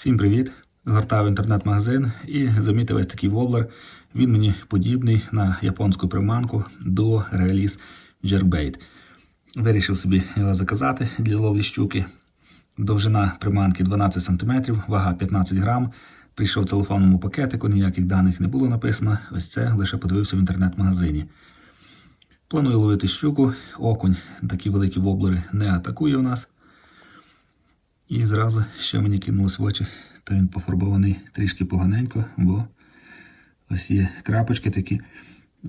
Всім привіт! Гортав інтернет-магазин і замітив ось такий воблер. Він мені подібний на японську приманку Duo Realis Jerkbait. Вирішив собі його заказати для ловлі щуки. Довжина приманки 12 см, вага 15 грам. Прийшов в целофанному пакетику, ніяких даних не було написано. Ось це лише подивився в інтернет-магазині. Планую ловити щуку. Окунь, такі великі воблери, не атакує у нас. І зразу, що мені кинулось в очі, то він пофарбований трішки поганенько, бо ось є крапочки такі.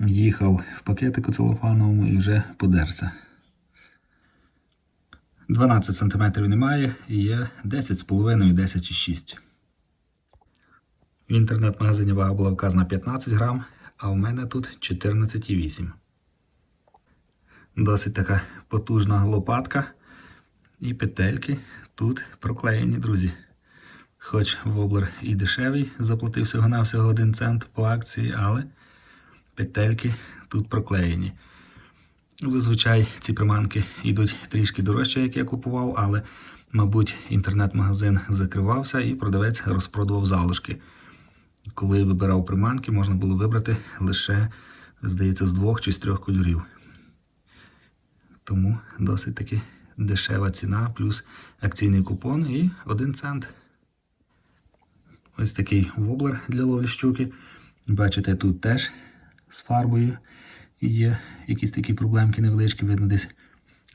Їхав в пакетику целофановому і вже подерся. 12 см немає є 10,5 і 10,6. В інтернет-магазині вага була вказана 15 грам, а в мене тут 14,8. Досить така потужна лопатка. І петельки тут проклеєні, друзі. Хоч воблер і дешевий, заплатив всього на всього 1 цент по акції, але петельки тут проклеєні. Зазвичай ці приманки йдуть трішки дорожче, як я купував, але, мабуть, інтернет-магазин закривався і продавець розпродував залишки. Коли вибирав приманки, можна було вибрати лише, здається, з двох чи з трьох кольорів. Тому досить таки дешева ціна, плюс акційний купон і 1 цент. Ось такий воблер для ловлі щуки. Бачите, тут теж з фарбою є якісь такі проблемки невеличкі, видно, десь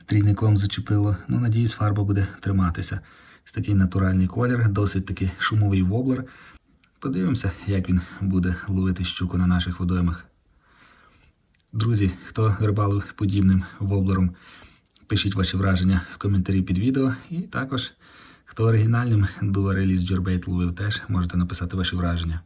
трійником зачепило. Ну, надіюсь, фарба буде триматися. Ось такий натуральний колір, досить таки шумовий воблер. Подивимося, як він буде ловити щуку на наших водоймах. Друзі, хто рибалив подібним воблером, пишіть ваші враження в коментарі під відео. І також, хто оригінальним Duo реліз Джорбейт ловив, теж можете написати ваші враження.